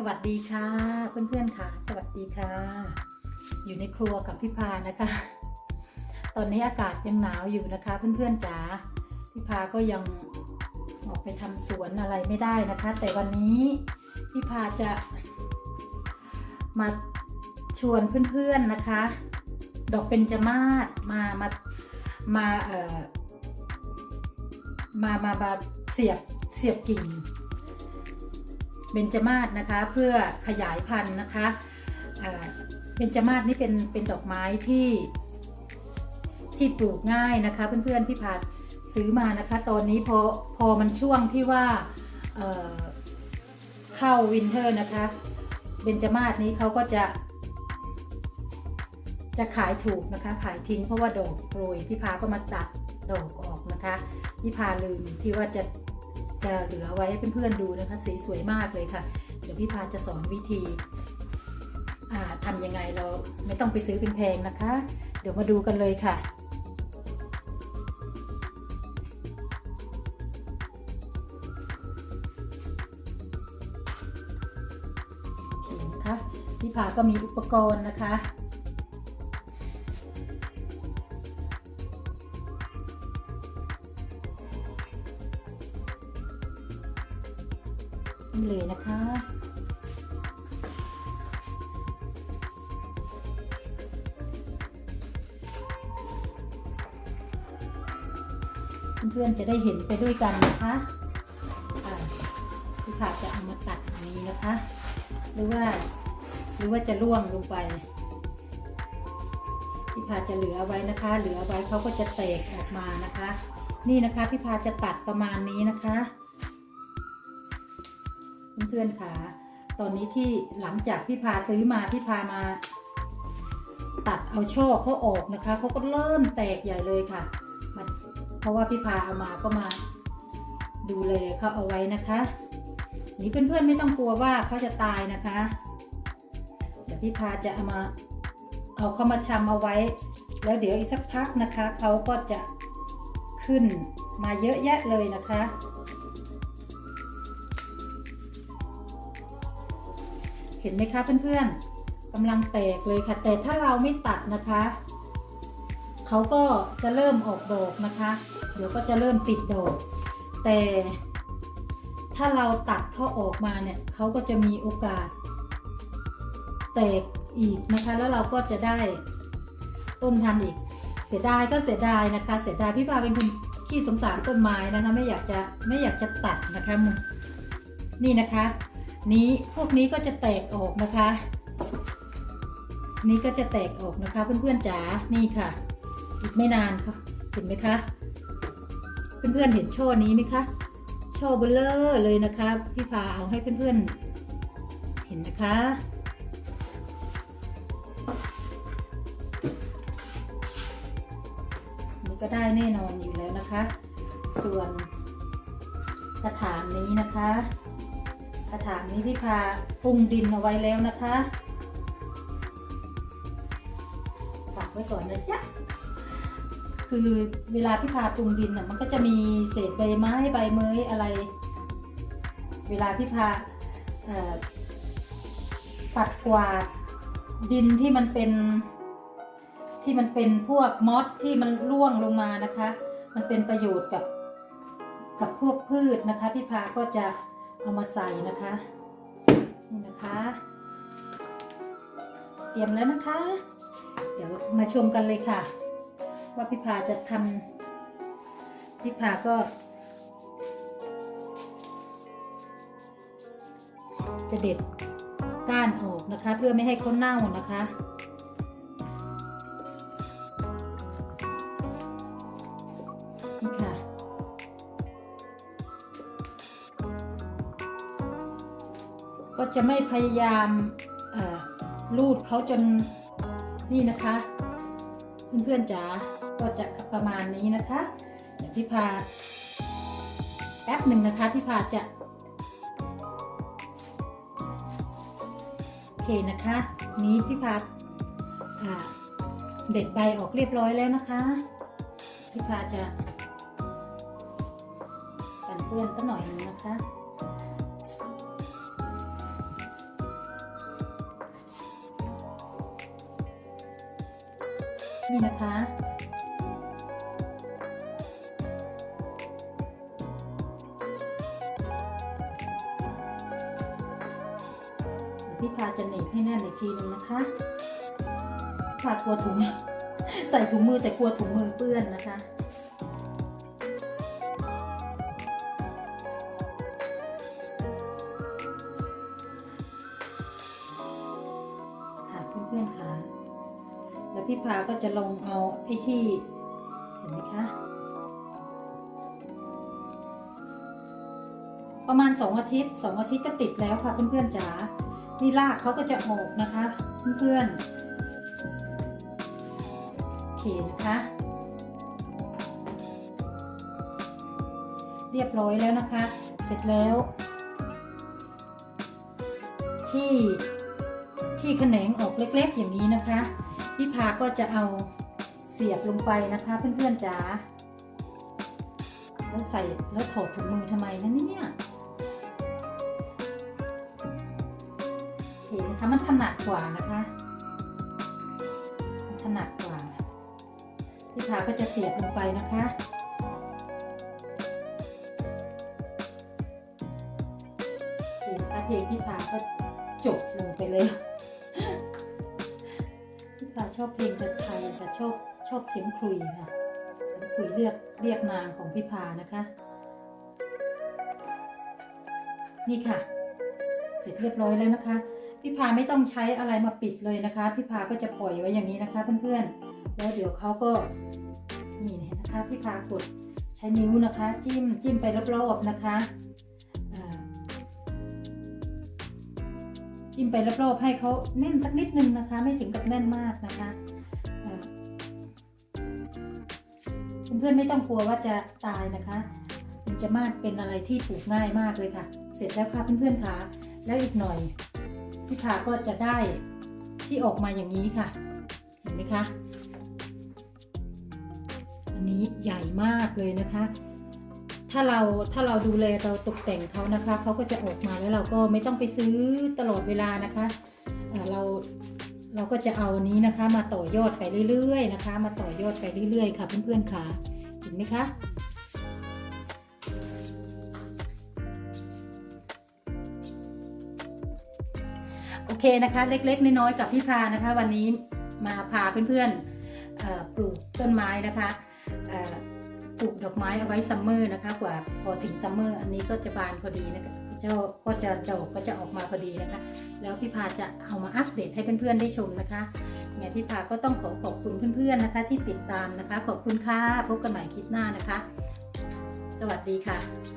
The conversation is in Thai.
สวัสดีค่ะ เพื่อนๆค่ะ สวัสดีค่ะ อยู่ในครัวกับพี่พานะคะ ตอนนี้อากาศยังหนาวอยู่นะคะ เพื่อนๆจ๋าพี่พาก็ยังออกไปทำสวนอะไรไม่ได้นะคะ แต่วันนี้พี่พาจะมาชวนเพื่อนๆนะคะ ดอกเบญจมาศมามามาเอ่อมามามาเสียบเสียบกิ่ง เบญจมาศนะคะเพื่อขยายพันธุ์นะคะเบญจมาศนี่เป็นเป็นดอกไม้ที่ที่ปลูกง่ายนะคะ เพื่อนๆพี่พาซื้อมานะคะ ตอนนี้พอพอมันช่วงที่ว่าเเข้าวินเทอร์นะคะเบญจมาศนี้เขาก็จะ จะขายถูกนะคะ ขายทิ้งเพราะว่าดอกโปรยพี่พาก็มาตัดดอกออกนะคะพี่พาลืมที่ว่าจะ จะเหลือไว้ให้เพื่อนๆดูนะคะ สีสวยมากเลยค่ะ เดี๋ยวพี่พาจะสอนวิธีทำยังไงเราไม่ต้องไปซื้อเป็นแพงนะคะ เดี๋ยวมาดูกันเลยค่ะนะคะพี่พาก็มีอุปกรณ์นะคะ นี่เลยนะคะ เพื่อนๆจะได้เห็นไปด้วยกันนะคะพี่ขาจะเอามาตัดอย่างนี้นะคะ หรือว่า หรือว่าจะล่วงลงไปพี่พาจะเหลือไว้นะคะ เหลือไว้เขาก็จะแตกออกมานะคะ นี่นะคะพี่พาจะตัดประมาณนี้นะคะ เพื่อนๆค่ะ ตอนนี้ที่หลังจากพี่พาซื้อมาพี่พามา ตัดเอาช่อเขาออกนะคะเขาก็เริ่มแตกใหญ่เลยค่ะ มันเพราะว่าพี่พาเอามาก็มาดูแลเขาเอาไว้นะคะนี่เพื่อนๆไม่ต้องกลัวว่าเขาจะตายนะคะเดี๋ยวพี่พาจะเอามาเอาเข้ามาชำเอาไว้ แล้วเดี๋ยวอีกสักพักนะคะเขาก็จะขึ้นมาเยอะแยะเลยนะคะ ห็นไหมคะเพื่อนๆกำลังแตกเลยค่ะ แต่ถ้าเราไม่ตัดนะคะเขาก็จะเริ่มออกดอกนะคะ เดี๋ยวก็จะเริ่มติดดอก แต่ถ้าเราตัดเขาออกมาเนี่ยเขาก็จะมีโอกาส แตกอีกนะคะ แล้วเราก็จะได้ต้นพันธุ์อีก เสียดายก็เสียดายนะคะ เสียดายพี่พาเป็นคนขี้สงสารต้นไม้นะคะ ไม่อยากจะไม่อยากจะตัดนะคะมนี่นะคะ นี้พวกนี้ก็จะแตกออกนะคะ นี้ก็จะแตกออกนะคะเพื่อนๆจ๋านี่ค่ะ อีกไม่นานค่ะเห็นไหมคะ เพื่อนๆเห็นช่อนี้ไหมคะช่อเบลเลอร์เลยนะคะพี่พาเอาให้เพื่อนๆ เห็นนะคะ นี่ก็ได้แน่นอนอยู่แล้วนะคะ ส่วนกระถางนี้นะคะ กระถางนี้พี่พาปรุงดินเอาไว้แล้วนะคะฝากไว้ก่อนนะจ๊ะคือเวลาพี่พาปรุงดินน่ะมันก็จะมีเศษใบไม้ใบเมยอะไร เวลาพี่พาปัดกวาดดินที่มันเป็นที่มันเป็นพวกมอสที่มันร่วงลงมานะคะ มันเป็นประโยชน์กับกับพวกพืชนะคะ พี่พาก็จะ เอามาใส่นะคะ นี่นะคะ เตรียมแล้วนะคะ เดี๋ยวมาชมกันเลยค่ะ ว่าพี่พาจะทำพี่พาก็ จะเด็ดก้านออกนะคะ เพื่อไม่ให้เขาเน่านะคะนี่ค่ะ จะไม่พยายามลูดเขาจนนี่นะคะ เพื่อนๆจ๋าก็จะประมาณนี้นะคะเดี๋ยวพี่พาแป๊บหนึ่งนะคะพี่พาจะโอเคนะคะ นี้พี่พาเด็ดใบออกเรียบร้อยแล้วนะคะ พี่พาจะปั่นเปื้อนก็หน่อยนึงนะคะ นี่นะคะ พี่พาจะหนีบให้แน่นอีกทีหนึงนะคะพากลัวถุง ใส่ถุงมือแต่กลัวถุงมือเปื้อนนะคะ พี่พาก็จะลงเอาไอ้ที่ เห็นไหมคะ ประมาณสองอาทิตย์สองอาทิตย์ก็ติดแล้วค่ะเพื่อนๆจ๋านี่รากเขาก็จะออกนะคะ เพื่อนๆโอเคนะคะ เรียบร้อยแล้วนะคะ เสร็จแล้ว ที่ที่แขนงออกเล็กๆอย่างนี้นะคะ พี่พาก็จะเอาเสียบลงไปนะคะ เพื่อนๆจ๋าแล้วใส่แล้วถอดถุงมือทำไมนะเนี่ยโอเคนะคะมันถนัดกว่านะคะมันถนัดกว่าพี่พาก็จะเสียบลงไปนะคะโอเคนะคะเพลงพี่พาก็จบลงไปเลย ชอบเพลงไทยแต่ชอบชอบเสียงคุยค่ะ เสียงคุยเรียกเรียกนางของพี่พานะคะ นี่ค่ะ เสร็จเรียบร้อยแล้วนะคะ พี่พาไม่ต้องใช้อะไรมาปิดเลยนะคะ พี่พาก็จะปล่อยไว้อย่างนี้นะคะเพื่อนๆ แล้วเดี๋ยวเขาก็นี่นะคะ พี่พากดใช้นิ้วนะคะ จิ้มจิ้มไปรอบๆนะคะ จิ้มไปรอบๆให้เขาแน่นสักนิดนึงนะคะ ไม่ถึงกับแน่นมากนะคะเพื่อนๆไม่ต้องกลัวว่าจะตายนะคะมันจะมากเป็นอะไรที่ปลูกง่ายมากเลยค่ะ เสร็จแล้วค่ะเพื่อนๆค่ะแล้วอีกหน่อยพี่พาก็จะได้ที่ออกมาอย่างนี้ค่ะ เห็นไหมคะ อันนี้ใหญ่มากเลยนะคะ ถ้าเราถ้าเราดูแลเราตกแต่งเขานะคะเขาก็จะออกมาแล้วเราก็ไม่ต้องไปซื้อตลอดเวลานะคะเเราเราก็จะเอาอันนี้นะคะ มาต่อยอดไปเรื่อยๆนะคะ มาต่อยอดไปเรื่อยๆค่ะเพื่อนๆค่ะเห็นไหมคะโอเคนะคะ เล็กๆน้อยๆกับพี่พานะคะ วันนี้มาพาเพื่อนๆปลูกต้นไม้นะคะ ปลูกดอกไม้เอาไว้ซัมเมอร์นะคะกว่าพอถึงซัมเมอร์อันนี้ก็จะบานพอดีนะคะก็จะก็จะดอกก็จะออกมาพอดีนะคะ แล้วพี่พาจะเอามาอัปเดตให้เพื่อนๆได้ชมนะคะไงพี่พาก็ต้องขอขอบคุณเพื่อนๆนะคะ ที่ติดตามนะคะ ขอบคุณค่ะพบกันใหม่คลิปหน้านะคะ สวัสดีค่ะ